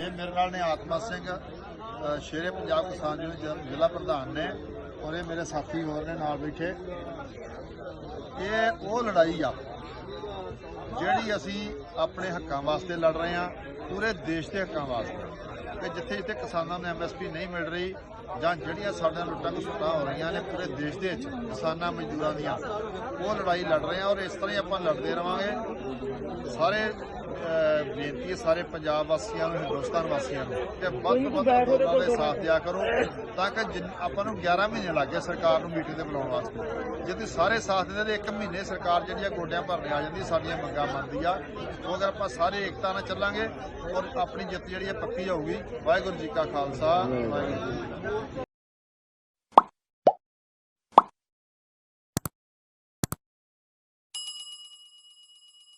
ਇਹ ਮੇਰੇ ਨਾਲ ਨੇ ਆਤਮਾ ਸਿੰਘ ਸ਼ੇਰੇ ਪੰਜਾਬ ਕਿਸਾਨ ਯੂਨੀਅਨ ਜ਼ਿਲ੍ਹਾ ਪ੍ਰਧਾਨ ਨੇ ਔਰ ਇਹ ਮੇਰੇ ਸਾਥੀ ਹੋਰ ਨੇ ਨਾਲ ਬੈਠੇ। ਇਹ ਉਹ ਲੜਾਈ ਆ ਜਿਹੜੀ ਅਸੀਂ ਆਪਣੇ ਹੱਕਾਂ ਵਾਸਤੇ ਲੜ ਰਹੇ ਹਾਂ, ਪੂਰੇ ਦੇਸ਼ ਦੇ ਹੱਕਾਂ ਵਾਸਤੇ। ਕਿ ਜਿੱਥੇ ਜਿੱਥੇ ਕਿਸਾਨਾਂ ਨੂੰ ਐਮਐਸਪੀ ਨਹੀਂ ਮਿਲ ਰਹੀ ਜਾਂ ਜਿਹੜੀਆਂ ਸਾਡੇ ਲੁੱਟਾਂ ਖਸੁੱਟਾਂ ਹੋ ਰਹੀਆਂ ਨੇ ਪੂਰੇ ਦੇਸ਼ ਦੇ ਵਿੱਚ, ਕਿਸਾਨਾਂ ਮਜ਼ਦੂਰਾਂ ਦੀਆਂ, ਉਹ ਲੜਾਈ ਲੜ ਰਹੇ ਹਾਂ ਔਰ ਇਸ ਤਰ੍ਹਾਂ ਹੀ ਆਪਾਂ ਲੜਦੇ ਰਵਾਂਗੇ। ਸਾਰੇ ਬੇਨਤੀ ਹੈ ਸਾਰੇ ਪੰਜਾਬ ਵਾਸੀਆਂ ਨੂੰ ਹਿੰਦੁਸਤਾਨ ਵਾਸੀਆਂ ਨੂੰ ਕਿ ਵੱਧ ਤੋਂ ਵੱਧ ਅੰਦੋਲਨਾਂ ਦੇ ਸਾਥ ਦਿਆ ਕਰੋ ਤਾਂ ਕਿ ਆਪਾਂ ਨੂੰ 11 ਮਹੀਨੇ ਲੱਗ ਗਏ ਸਰਕਾਰ ਨੂੰ ਮੀਟਿੰਗ ਤੇ ਬੁਲਾਉਣ ਵਾਸਤੇ। ਜੇ ਤੁਸੀਂ ਸਾਰੇ ਸਾਥ ਦਿੰਦੇ ਤੇ ਇੱਕ ਮਹੀਨੇ ਸਰਕਾਰ ਜਿਹੜੀ ਆ ਗੋਡਿਆਂ ਭਰਨੇ ਆ ਜਾਂਦੀ ਸਾਡੀਆਂ ਮੰਗਾਂ ਮੰਨਦੀ ਆ ਉਹ ਅਗਰ ਆਪਾਂ ਸਾਰੇ ਏਕਤਾ ਨਾਲ ਚੱਲਾਂਗੇ ਔਰ ਆਪਣੀ ਜਿੱਤ ਜਿਹੜੀ ਹੈ ਪੱਕੀ ਹੋਊਗੀ। ਵਾਹਿਗੁਰੂ ਜੀ ਕਾ ਖਾਲਸਾ ਵਾਹਿਗੁਰੂ ਜੀ ਕੀ ਫਤਿਹ।